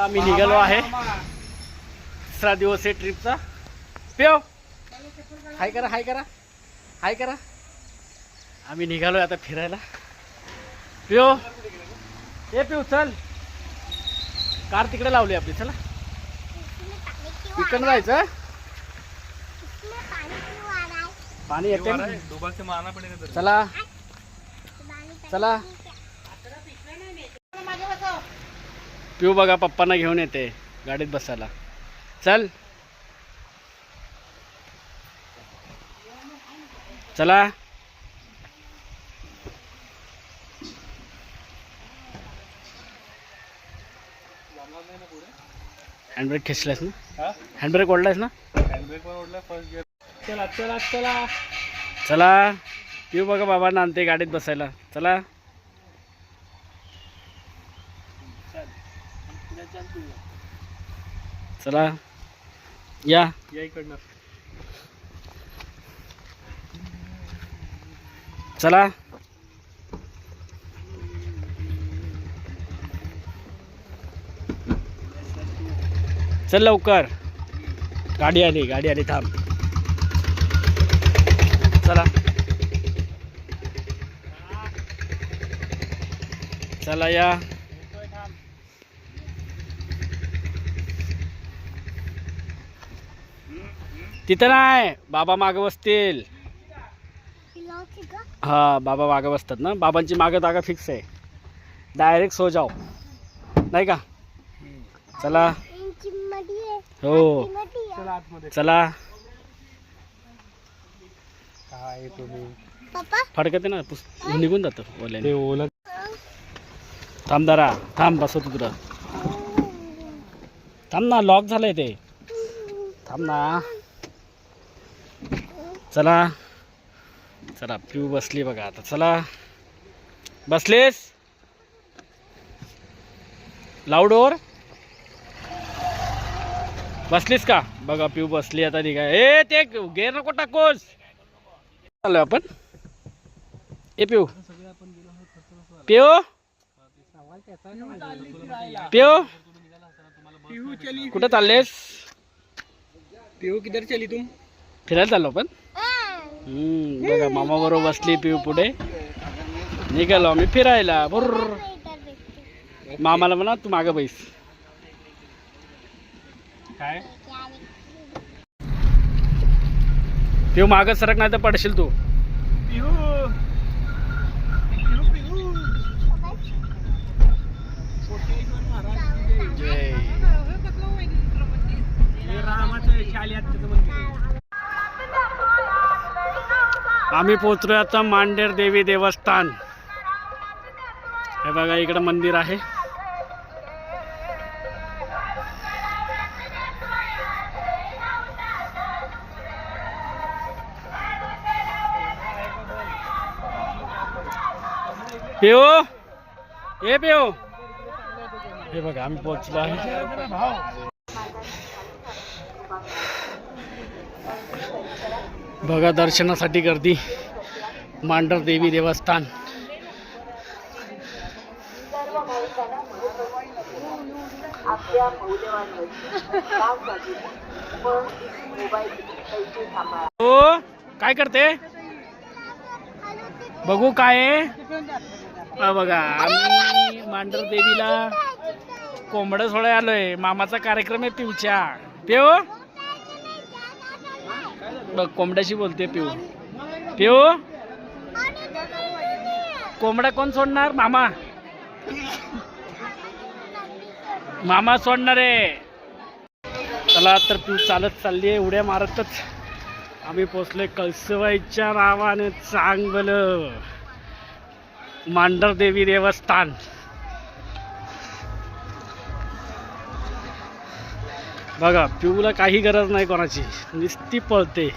आम्ही निघालो आहे. तिसरा दिवस आहे ट्रिपचा. पेव. हाय करा हाय करा. हाय करा. आम्ही निघालो आता फिरायला. पिओ ये पिऊ चल. कार तिकडे लावली आपली चला. तिकडनं जायचं पाणी येते चला. चला. पिऊ बघा पप्पांना घेऊन येते गाडीत बसायला. चल. चला. हँडब्रेक खेचलास ना? हँडब्रेक ओढलास ना? हँडब्रेक ओढला फर्स्ट गिअर चला चला चला. चला. पिऊ बघा बाबांना आणते गाडीत बसायला. चला. चला या. या इकडनं. चला. चल लवकर. गाडी आली गाडी आली थांब. चला. चला या. तिथं नाही बाबा मागं बसतील. हा बाबा मागं बसतात ना. बाबांची मागं जागा फिक्स आहे. डायरेक्ट सो जाओ. नाही का? चला. हो. चला. आतमध्ये चला काय तुम्ही? फडकते ना पुस निघून जातं ते ओल्याने ओला थांब दारा थांब बसवतो तुला थांब ना लॉक झालंय ते. थांब ना. चला. चला पिऊ बसली बघा आता. चला. बसलीस? लाऊडवर बसलीस का? बघा पिऊ बसली आता निघा. ए ते गेर नको टाकोस. आलो आपण. ए पिऊ. पिऊ? पिऊ? कुठं चाललेस? पिऊ किधर चली तुम फिरायला चाललो पण हम्म, बघा मामा बरोबर बसली पिऊ पुढे. निघालो आम्ही फिरायला. बरोबर मामाला म्हणा तू मागं बैस. काय? पिऊ मागं सरक नाही तर पडशील तू. पिऊ. आम्ही पोहोचलोय आता मांडेर देवी देवस्थान. हे बघा इकडं मंदिर आहे. पिओ ए पिओ. हे बघा आम्ही पोहोचलो आहे. बघा दर्शनासाठी गर्दी. मांडर देवी देवस्थान. हो काय करते? बघू काय बघा आम्ही मांडर देवीला कोंबडं सोडाय आलोय. मामाचा कार्यक्रम आहे पिऊच्या पिव बघ कोंबड्याशी बोलते पिऊ. पिऊ? कोंबडा कोण सोडणार? मामा. मामा सोडणार आहे. चला तर पिऊ चालत चालली आहे उड्या मारतच. आम्ही पोचलोय कळसवाईच्या नावाने चांगलं. मांडर देवी देवस्थान. बघा पिऊला काही गरज नाही कोणाची. नुसती पळते.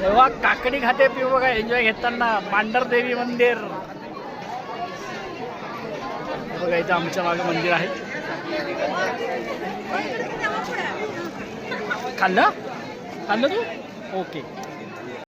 तेव्हा काकडी खाते पिऊ बघा एन्जॉय घेताना. मांडर देवी मंदिर बघा इथं आमच्या मागे मंदिर आहे. खाल्लं? खाल्लं तू? ओके.